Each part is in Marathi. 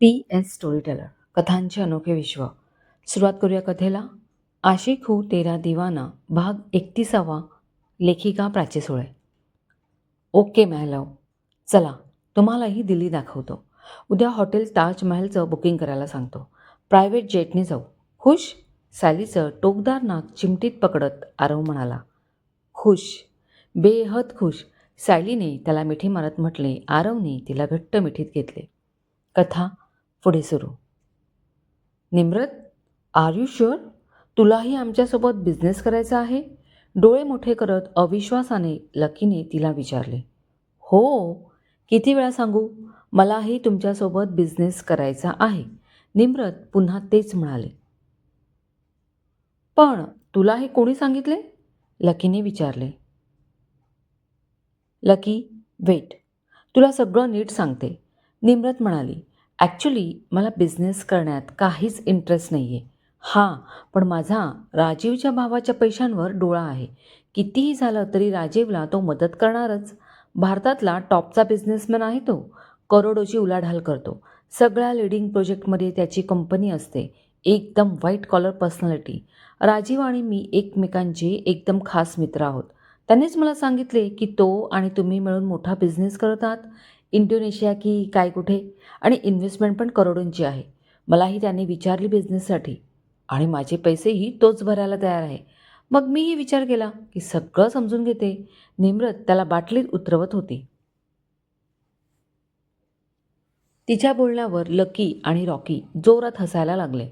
पी एस स्टोरी टेलर कथांचे अनोखे विश्व. सुरुवात करूया कथेला. आशिक हू तेरा दिवाना भाग एकतीसावा लेखिका प्राची सुळे. ओके मॅलव चला तुम्हालाही दिल्ली दाखवतो. उद्या हॉटेल ताजमहलचं बुकिंग करायला सांगतो. प्रायव्हेट जेटने जाऊ. खुश? सॅलीचं टोकदार नाक चिमटीत पकडत आरव म्हणाला. खुश. बेहद खुश. सायलीने त्याला मिठी मारत म्हटले आरवने तिला घट्ट मिठीत घेतले. कथा पुढे सुरू. निम्रत आर यू शुअर तुलाही आमच्यासोबत बिझनेस करायचा आहे? डोळे मोठे करत अविश्वासाने लकीने तिला विचारले. हो किती वेळा सांगू? मलाही तुमच्यासोबत बिझनेस करायचा आहे. निम्रत पुन्हा तेच म्हणाले. पण तुला हे कोणी सांगितले? लकीने विचारले. लकी वेट तुला सगळं नीट सांगते. निम्रत म्हणाली. ॲक्च्युली मला बिझनेस करण्यात काहीच इंटरेस्ट नाही आहे हां पण माझा राजीवच्या भावाच्या पैशांवर डोळा आहे. कितीही झालं तरी राजीवला तो मदत करणारच. भारतातला टॉपचा बिझनेसमॅन आहे तो. करोडोची उलाढाल करतो. सगळ्या लिडिंग प्रोजेक्टमध्ये त्याची कंपनी असते. एकदम व्हाईट कॉलर पर्सनॅलिटी राजीव आणि मी एकमेकांचे एकदम खास मित्र आहोत. त्यानेच मला सांगितले की तो आणि तुम्ही मिळून मोठा बिझनेस करत आहात इंडोनेशिया की काय कुठे आणि इन्व्हेस्टमेंट पण करोडोंची आहे. मलाही त्याने विचारली बिझनेससाठी आणि माझे पैसेही तोच भरायला तयार आहे. मग मीही विचार केला की सगळं समजून घेते. निम्रत त्याला बाटलीत उतरवत होती. तिच्या बोलण्यावर लकी आणि रॉकी जोरात हसायला लागले.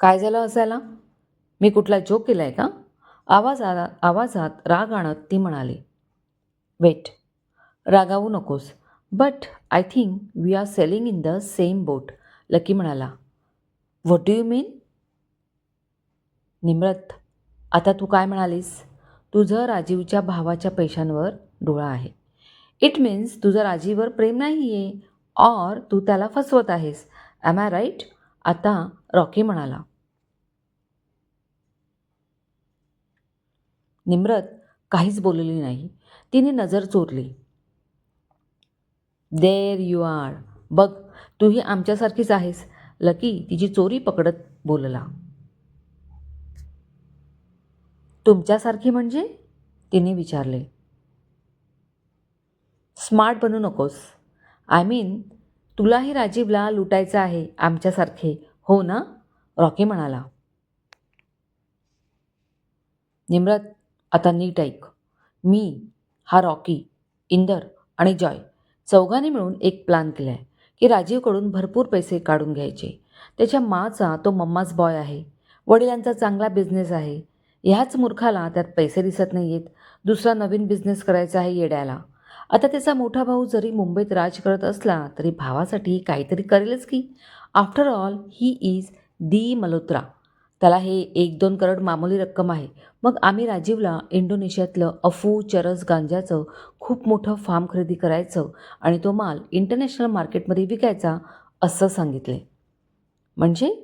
काय झालं हसायला? मी कुठला जोक केला आहे का? आवाजात आवाजात राग आणत ती म्हणाली. वेट रागावू नकोस. But I think we are sailing in the same boat Lucky म्हणाला. What do you mean Nimrat. आता तू काय म्हणालीस? तुझं राजीवच्या भावाच्या पैशांवर डोळा आहे. इट मीन्स तुझं राजीवर प्रेम नाही आहे ऑर तू त्याला फसवत आहेस. ॲम आय राईट आता रॉकी म्हणाला. निम्रत काहीच बोलली नाही. तिने नजर चोरली. देर यू आर बघ तूही आमच्यासारखीच आहेस. लकी तिची चोरी पकडत बोलला. तुमच्यासारखी म्हणजे? तिने विचारले. स्मार्ट बनू नकोस. आय मीन तुलाही राजीवला लुटायचं आहे आमच्यासारखे. हो ना? रॉकी म्हणाला. निम्रत आता नीट ऐक. मी हा रॉकी इंदर आणि जॉय. चौघांनी मिळून एक प्लॅन केला आहे की राजीवकडून भरपूर पैसे काढून घ्यायचे. त्याच्या माचा तो मम्माच बॉय आहे वडिलांचा चांगला बिझनेस आहे. ह्याच मूर्खाला त्यात पैसे दिसत नाही आहेत दुसरा नवीन बिझनेस करायचा आहे येड्याला. आता त्याचा मोठा भाऊ जरी मुंबईत राज करत असला तरी भावासाठी काहीतरी करेलच की. After all he is the Malhotra. त्याला हे एक दोन करोड मामूली रक्कम आहे. मग आम्ही राजीवला इंडोनेशियातलं अफू चरस गांजाचं खूप मोठं फार्म खरेदी करायचं आणि तो माल इंटरनॅशनल मार्केटमध्ये विकायचा असं सांगितले. म्हणजे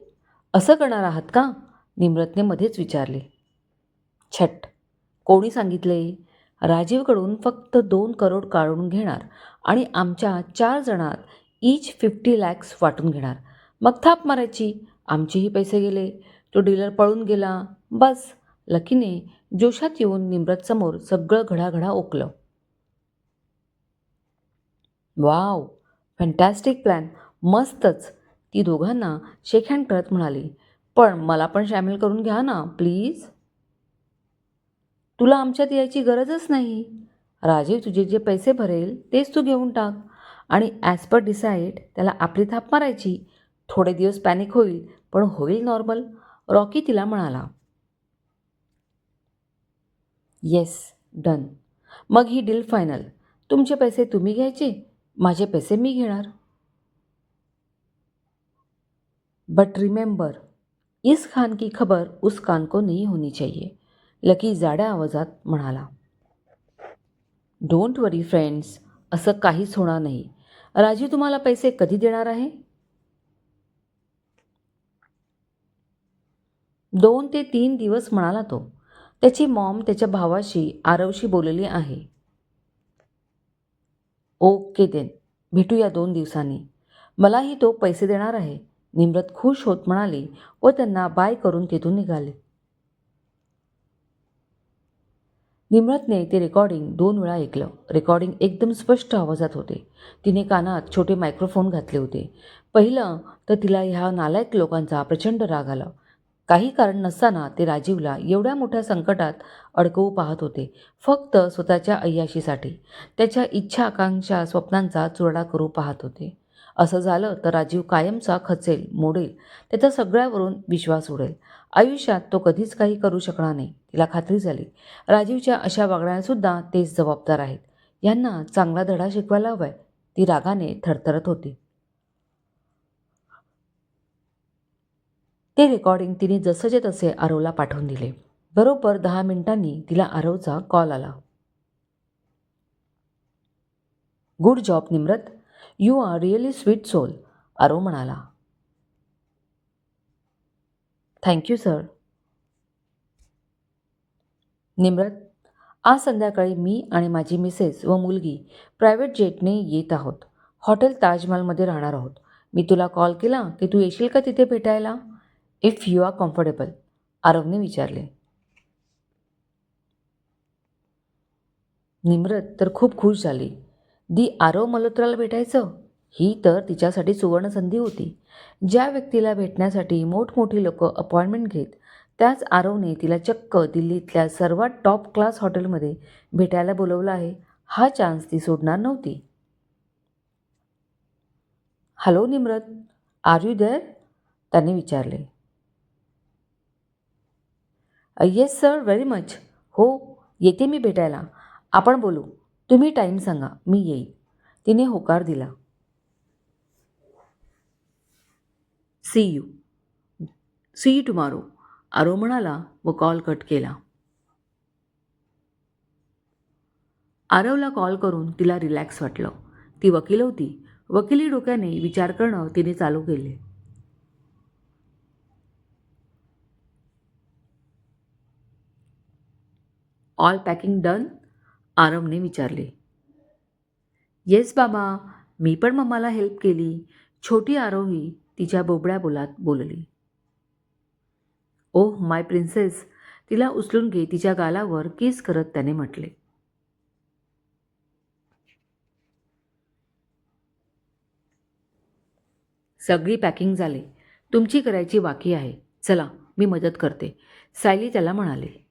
असं करणार आहात का? निम्रतने मध्येच विचारले. छट. कोणी सांगितले? राजीवकडून फक्त दोन करोड काढून घेणार आणि आमच्या चार जणात इच फिफ्टी लॅक्स वाटून घेणार. मग थाप मारायची. आमचेही पैसे गेले. तो डीलर पळून गेला. बस लकीने जोशात येऊन निम्रतसमोर सगळं घडाघडा ओकलं. वाव फॅन्टॅस्टिक प्लॅन मस्तच. ती दोघांना शेक हँड करत म्हणाली पण मला पण सामील करून घ्या ना प्लीज तुला आमच्यात यायची गरजच नाही. राजीव तुझे जे पैसे भरेल तेच तू घेऊन टाक. आणि ॲज पर डिसाईड त्याला आपली थाप मारायची. थोडे दिवस पॅनिक होईल पण होईल नॉर्मल रॉकी तिला म्हणाला येस डन मग ही डील फायनल तुमचे पैसे तुम्ही घ्यायचे? माझे पैसे मी घेणार. बट रिमेंबर इस खान की खबर उस कान को नहीं होनी चाहिए. लकी जाड्या आवाजात म्हणाला डोंट वरी फ्रेंड्स असं काहीच होणार नाही. राजीव तुम्हाला पैसे कधी देणार आहे? दोन ते तीन दिवस म्हणाला तो. त्याची मॉम त्याच्या भावाशी आरवशी बोललेली आहे. ओके देन भेटूया दोन दिवसांनी. मलाही तो पैसे देणार आहे. निम्रत खुश होत म्हणाली व त्यांना बाय करून तिथून निघाले. निम्रतने ते रेकॉर्डिंग दोन वेळा ऐकलं. रेकॉर्डिंग एकदम स्पष्ट आवाजात होते. तिने कानात छोटे मायक्रोफोन घातले होते. पहिलं तर तिला ह्या नालायक लोकांचा प्रचंड राग आला. काही कारण नसताना ते राजीवला एवढ्या मोठ्या संकटात अडकवू पाहत होते. फक्त स्वतःच्या अय्याशीसाठी त्याच्या इच्छा आकांक्षा स्वप्नांचा चुरडा करू पाहत होते. असं झालं तर राजीव कायमचा खचेल मोडेल त्याचा सगळ्यावरून विश्वास उडेल. आयुष्यात तो कधीच काही करू शकणार नाही तिला खात्री झाली. राजीवच्या अशा वागण्यासुद्धा तेच जबाबदार आहेत. यांना चांगला धडा शिकवायला हवाय ती रागाने थरथरत होती. ते रेकॉर्डिंग तिने जसंचे तसे आरवला पाठवून दिले. बरोबर दहा मिनिटांनी तिला आरवचा कॉल आला. Good job Nimrat you are really sweet soul Aarav म्हणाला. थँक्यू सर निम्रत आज संध्याकाळी मी आणि माझी मिसेस व मुलगी प्रायव्हेट जेटने येत आहोत. हॉटेल ताजमहलमध्ये राहणार आहोत. मी तुला कॉल केला की तू येशील का तिथे भेटायला? इफ यू आर कम्फर्टेबल आरवने विचारले. निम्रत तर खूप खुश झाली. दी आरव मल्होत्राला भेटायचं? ही तर तिच्यासाठी सुवर्णसंधी होती. ज्या व्यक्तीला भेटण्यासाठी मोठमोठी लोक अपॉइंटमेंट घेत त्याच आरवने तिला चक्क दिल्लीतल्या सर्वात टॉप क्लास हॉटेलमध्ये भेटायला बोलवलं आहे. हा चान्स ती सोडणार नव्हती. Hello Nimrat. Are you there? त्याने विचारले. येस सर व्हेरी मच हो येते मी भेटायला. आपण बोलू. तुम्ही टाईम सांगा. मी येईन तिने होकार दिला. See you see you tomorrow Aaro म्हणाला व कॉल कट केला. आरवला कॉल करून तिला रिलॅक्स वाटलं. ती वकील होती. वकिली डोक्याने विचार करणं तिने चालू केले. ऑल पॅकिंग डन आरवने विचारले. येस बाबा. मी पण मम्माला हेल्प केली. छोटी आरोही तिच्या बोबड्या बोलात बोलली. ओह माय प्रिन्सेस तिला उचलून घे. तिच्या गालावर किस करत त्याने म्हटले. सगळी पॅकिंग झाली. तुमची करायची बाकी आहे. चला मी मदत करते. सायली त्याला म्हणाले.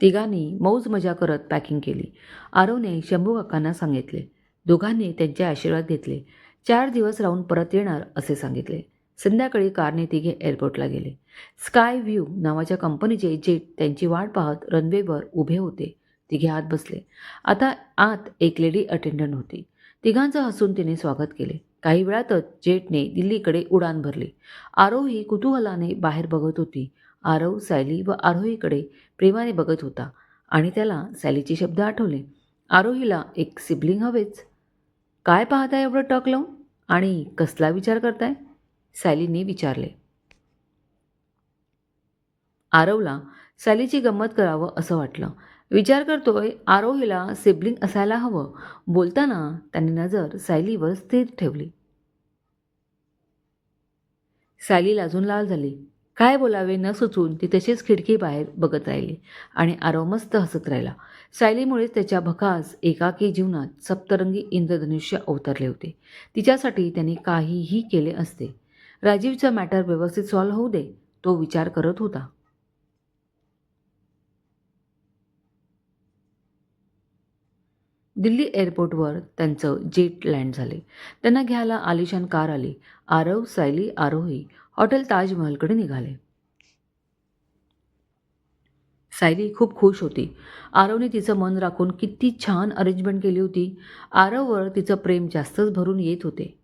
तिघांनी मौज मजा करत पॅकिंग केली. आरवने शंभू काकांना सांगितले. दोघांनी त्यांचे आशीर्वाद घेतले. चार दिवस राहून परत येणार असे सांगितले. संध्याकाळी कारने तिघे एअरपोर्टला गेले. स्काय व्ह्यू नावाच्या कंपनीचे जेट त्यांची वाट पाहत रनवेवर उभे होते. तिघे आत बसले. आता आत एक लेडी अटेंडंट होती. तिघांचं हसून तिने स्वागत केले. काही वेळातच जेटने दिल्लीकडे उडान भरली. आरोही कुतूहलाने बाहेर बघत होती. आरव सायली व आरोहीकडे प्रेमाने बघत होता आणि त्याला सायलीचे शब्द आठवले. आरोहीला एक सिबलिंग हवेच. काय पाहताय एवढं टक लावून? आणि कसला विचार करताय? सायलीने विचारले. आरवला सायलीची गंमत करावं असं वाटलं. विचार करतोय आरोहीला सिबलिंग असायला हवं. बोलताना त्यांनी नजर सायलीवर स्थिर ठेवली. सायली लाजून लाल झाली. काय बोलावे न सुचून ती तशीच खिडकी बाहेर बघत राहिली आणि आरव मस्त हसत राहिला. सायलीमुळेच त्याच्या भकास एकाकी जीवनात सप्तरंगी इंद्रधनुष्य अवतरले होते. तिच्यासाठी त्यांनी काहीही केले असते. राजीवचा मॅटर व्यवस्थित सॉल्व्ह होऊ दे तो विचार करत होता. दिल्ली एअरपोर्टवर त्यांचं जेट लँड झाले. त्यांना घ्यायला आलिशान कार आली. आरव सायली आरोही हॉटेल ताजमहलकडे निघाले. सायली खूप खुश होती. आरवने तिचं मन राखून किती छान अरेंजमेंट केली होती. आरववर तिचं प्रेम जास्तच भरून येत होते.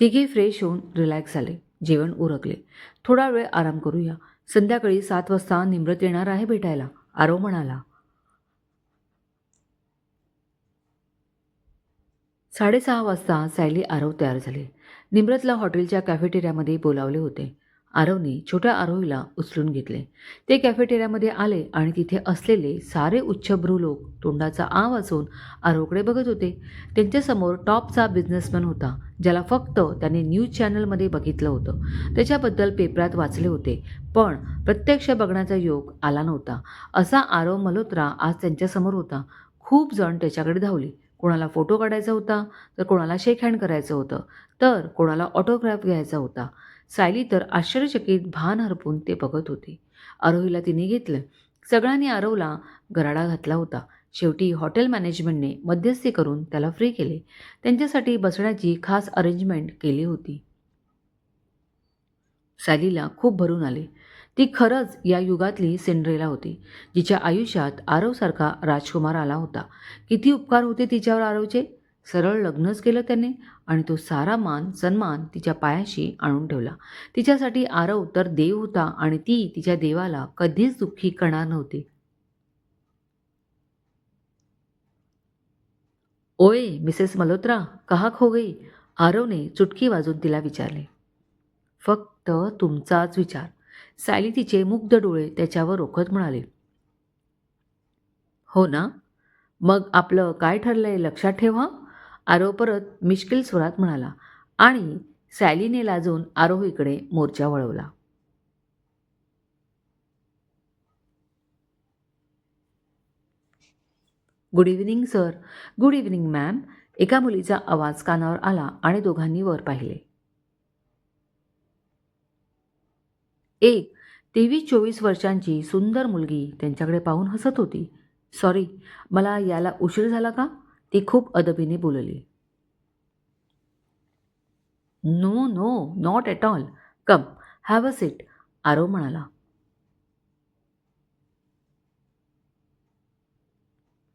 तिघे फ्रेश होऊन रिलॅक्स झाले. जेवण उरकले. थोडा वेळ आराम करूया. संध्याकाळी सात वाजता निमृत येणार आहे भेटायला. आरव म्हणाला. साडेसहा वाजता सायली आरव तयार झाले. निमरतला हॉटेलच्या कॅफेटेरियामध्ये बोलावले होते. आरवने छोट्या आरोहीला उचलून घेतले. ते कॅफेटेरियामध्ये आले आणि तिथे असलेले सारे उच्चभ्रू लोक तोंडाचा आ वाचून आरोकडे बघत होते. त्यांच्यासमोर टॉपचा बिझनेसमॅन होता ज्याला फक्त त्याने न्यूज चॅनलमध्ये बघितलं होतं. त्याच्याबद्दल पेपरात वाचले होते पण प्रत्यक्ष बघण्याचा योग आला नव्हता. असा आरव मल्होत्रा आज त्यांच्यासमोर होता. खूप जण त्याच्याकडे धावले. कोणाला फोटो काढायचा होता तर कोणाला शेक हँड करायचं होतं तर कोणाला ऑटोग्राफ घ्यायचा होता. सायली तर आश्चर्यचकित भान हरपून ते बघत होती. आरोहीला तिने घेतलं. सगळ्यांनी आरवला गराडा घातला होता. शेवटी हॉटेल मॅनेजमेंटने मध्यस्थी करून त्याला फ्री केले. त्यांच्यासाठी बसण्याची खास अरेंजमेंट केली होती. सॅलीला खूप भरून आले. ती खरंच या युगातली सिंड्रेला होती जिच्या आयुष्यात आरवसारखा राजकुमार आला होता. किती उपकार होते तिच्यावर आरवचे? सरळ लग्नच केलं त्याने आणि तो सारा मान सन्मान तिच्या पायाशी आणून ठेवला. तिच्यासाठी आरव तर देव होता आणि ती तिच्या देवाला कधीच दुःखी करणार नव्हती. ओए मिसेस मल्होत्रा कहा खो गई? आरवने चुटकी वाजून तिला विचारले. फक्त तुमचाच विचार. सायली तिचे मुग्ध डोळे त्याच्यावर रोखत म्हणाले. हो ना? मग आपलं काय ठरलंय लक्षात ठेवा? आरो परत मिश्किल स्वरात म्हणाला आणि सॅलीने लाजून आरोहीकडे मोर्चा वळवला. Good evening sir good evening ma'am एका मुलीचा आवाज कानावर आला आणि दोघांनी वर पाहिले. एक तेवीस चोवीस वर्षांची सुंदर मुलगी त्यांच्याकडे पाहून हसत होती. सॉरी मला याला उशीर झाला का? ती खूप अदबीने बोलली. No no not at all. Come have a seat Aarav म्हणाला.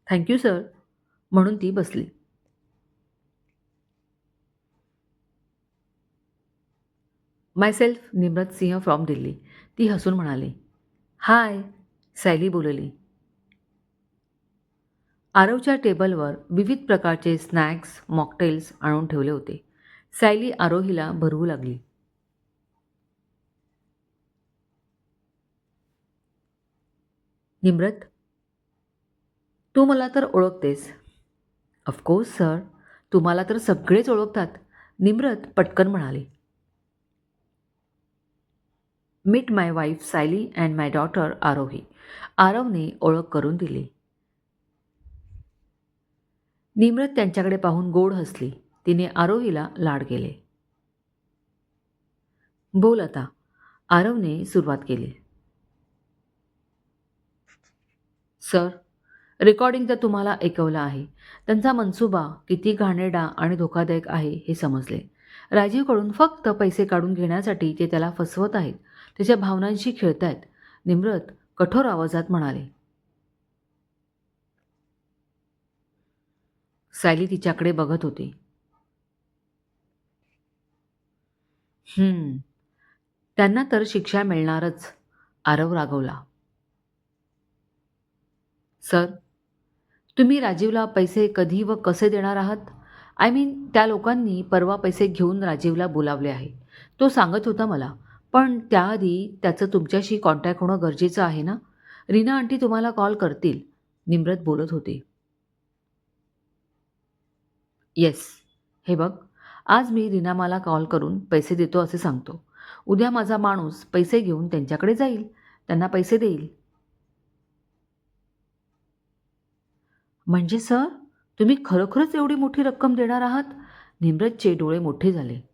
थँक्यू सर म्हणून ती बसली. Myself Nimrat Singh from Delhi ती हसून म्हणाली हाय सायली बोलली. आरवच्या टेबलवर विविध प्रकारचे स्नॅक्स मॉकटेल्स आणून ठेवले होते. सायली आरोहीला भरवू लागली. निम्रत तू मला तर ओळखतेस. ऑफकोर्स सर तुम्हाला तर सगळेच ओळखतात निम्रत पटकन म्हणाली. Meet my wife Sayali and my daughter Aarohi आरवने ओळख करून दिली. निम्रत त्यांच्याकडे पाहून गोड हसली. तिने आरोहीला लाड केले. बोल आता. आरवने सुरुवात केली. सर रेकॉर्डिंग तर तुम्हाला ऐकवलं आहे. त्यांचा मनसुबा किती घाणेरडा आणि धोकादायक आहे हे समजले. राजीवकडून फक्त पैसे काढून घेण्यासाठी ते त्याला फसवत आहेत. त्याच्या भावनांशी खेळतायत निम्रत कठोर आवाजात म्हणाले सायली तिच्याकडे बघत होती. त्यांना तर शिक्षा मिळणारच आरव रागवला. सर तुम्ही राजीवला पैसे कधी व कसे देणार आहात? आय मीन त्या लोकांनी परवा पैसे घेऊन राजीवला बोलावले आहे. तो सांगत होता मला पण त्याआधी त्याचं तुमच्याशी कॉन्टॅक्ट होणं गरजेचं आहे ना? रीना आंटी तुम्हाला कॉल करतील. निम्रत बोलत होती. येस हे बघ आज मी रिनामाला कॉल करून पैसे देतो असे सांगतो. उद्या माझा माणूस पैसे घेऊन त्यांच्याकडे जाईल. त्यांना पैसे देईल. म्हणजे सर तुम्ही खरोखरच एवढी मोठी रक्कम देणार आहात? निम्रतचे डोळे मोठे झाले.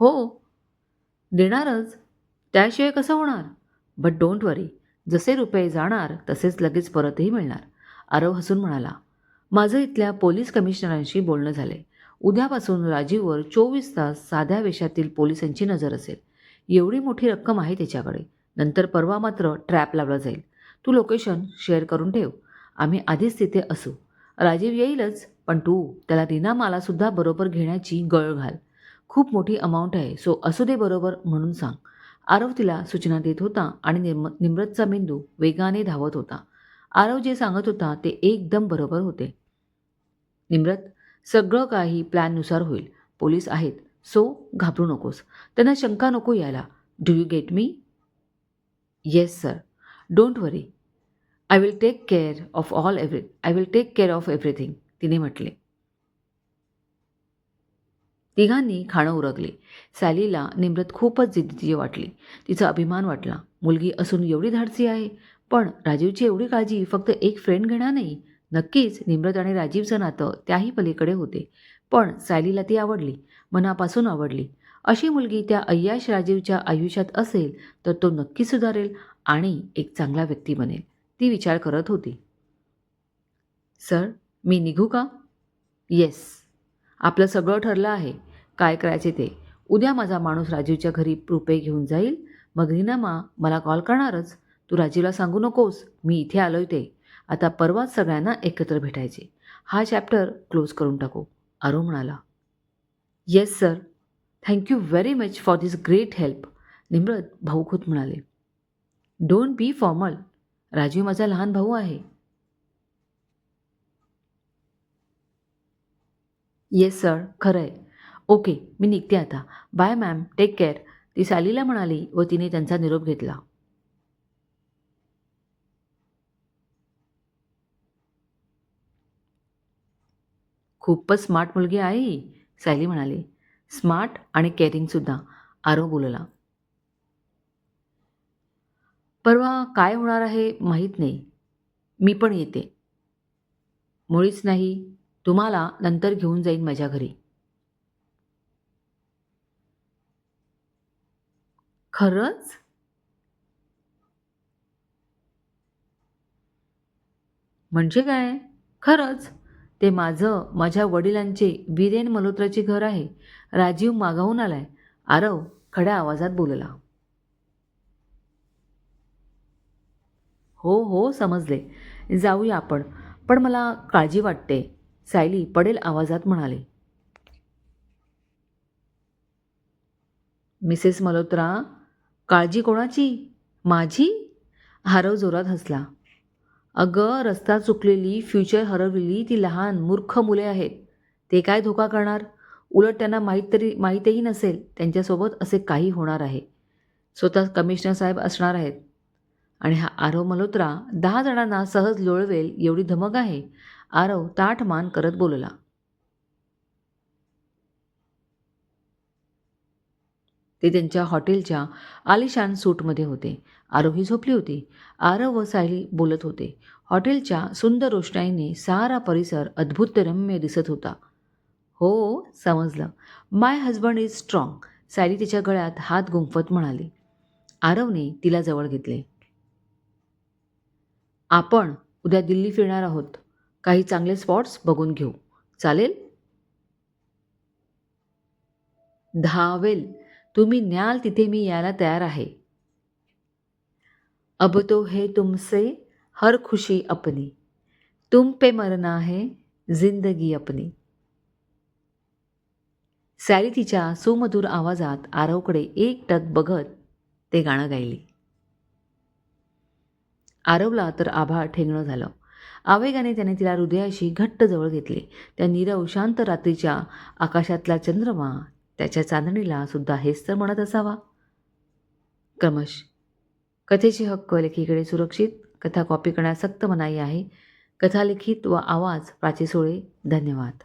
हो देणारच. त्याशिवाय कसं होणार? बट डोंट वरी जसे रुपये जाणार तसेच लगेच परतही मिळणार. आरव हसून म्हणाला माझं इथल्या पोलीस कमिशनरांशी बोलणं झाले उद्यापासून राजीववर चोवीस तास साध्या वेशातील पोलिसांची नजर असेल. एवढी मोठी रक्कम आहे त्याच्याकडे. नंतर परवा मात्र ट्रॅप लावला जाईल. तू लोकेशन शेअर करून ठेव. आम्ही आधीच तिथे असू. राजीव येईलच पण तू त्याला रीना मालासुद्धा बरोबर घेण्याची गळ घाल. खूप मोठी अमाऊंट आहे. सो असू दे बरोबर म्हणून सांग. आरव तिला सूचना देत होता आणि निर्म निम्रतचा मेंदू वेगाने धावत होता. आरव जे सांगत होता ते एकदम बरोबर होते. निम्रत सगळं काही प्लॅननुसार होईल. पोलीस आहेत. सो घाबरू नकोस. त्यांना शंका नको यायला. Do you get me yes sir don't worry I will take care of all every I will take care of everything तिने म्हटले. तिघांनी खाणं उरगले सॅलीला निम्रत खूपच जिद्दीची वाटली. तिचा अभिमान वाटला. मुलगी असून एवढी धाडसी आहे पण राजीवची एवढी काळजी फक्त एक फ्रेंड घेणार नाही. नक्कीच निम्रत आणि राजीवचं नातं त्याही पलीकडे होते. पण सॅलीला ती आवडली मनापासून आवडली. अशी मुलगी त्या अय्याश राजीवच्या आयुष्यात असेल तर तो नक्की सुधारेल आणि एक चांगला व्यक्ती बनेल ती विचार करत होती. सर मी निघू का? येस. आपलं सगळं ठरलं आहे. काय करायचे ते? उद्या माझा माणूस राजीवच्या घरी रुपये घेऊन जाईल. मग रीनामा मला कॉल करणारच. तू राजीवला सांगू नकोस. मी इथे आलोय ते. आता परवाच सगळ्यांना एकत्र भेटायचे. हा चॅप्टर क्लोज करून टाकू. आरो म्हणाला. Yes sir thank you very much for this great help Nimrat भाऊखूत म्हणाले. डोंट बी फॉर्मल राजीव माझा लहान भाऊ आहे. येस सर खरं आहे ओके मी निघते आता. Bye ma'am take care. ती सालीला म्हणाली व तिने त्यांचा निरोप घेतला. खूपच स्मार्ट मुलगी आहे ही सायली म्हणाली. स्मार्ट आणि केअरिंगसुद्धा आरव बोलला. परवा काय होणार आहे माहीत नाही. मी पण येते. मुळीच नाही तुम्हाला नंतर घेऊन जाईन माझ्या घरी. खरंच? म्हणजे काय? खरंच. ते माझं माझ्या वडिलांचे वीरेन मल्होत्राचे घर आहे. राजीव मागाहून आलाय. आरव खड्या आवाजात बोलला. हो हो समजले. जाऊया आपण. पण मला काळजी वाटते. सायली पडेल आवाजात म्हणाले. मिसेस मल्होत्रा काळजी कोणाची? माझी? हारव जोरात हसला. अगं रस्ता चुकलेली फ्युचर हरवलेली ती लहान मूर्ख मुले आहेत. ते काय धोका करणार? उलट त्यांना माहीत तरी माहीतही नसेल. त्यांच्यासोबत असे काही होणार आहे. स्वतः कमिशनर साहेब असणार आहेत. आणि हा आरव मल्होत्रा दहा जणांना सहज लोळवेल एवढी धमक आहे? आरव ताठ मान करत बोलला. ते त्यांच्या हॉटेलच्या आलिशान सूटमध्ये होते. आरोही झोपली होती. आरव व सायली बोलत होते. हॉटेलच्या सुंदर रोषणाईने सारा परिसर अद्भुतरम्य दिसत होता. हो समजलं. My husband is strong Sayali तिच्या गळ्यात हात गुंफत म्हणाली. आरवने तिला जवळ घेतले. आपण उद्या दिल्ली फिरणार आहोत. काही चांगले स्पॉट्स बघून घेऊ. चालेल? धावेल. तुम्ही न्याल तिथे मी यायला तयार आहे. अब तो है तुमसे हर खुशी अपनी. तुम पे मरना है जिंदगी अपनी. सॅरी तिच्या सुमधुर आवाजात आरवकडे एक टक बघत ते गाणं गायली. आरवला तर आभाळ ठेंगणं झालं. आवेगाने त्याने तिला हृदयाशी घट्ट जवळ घेतले. त्या नीरव शांत रात्रीच्या आकाशातला चंद्रमा त्याच्या चांदणीला सुद्धा हेच तर म्हणत असावा. क्रमश कथेचे हक्क लेखीकडे सुरक्षित कथा कॉपी करण्यास सक्त मनाई आहे. कथा लिखित व आवाज प्राची सोळे धन्यवाद.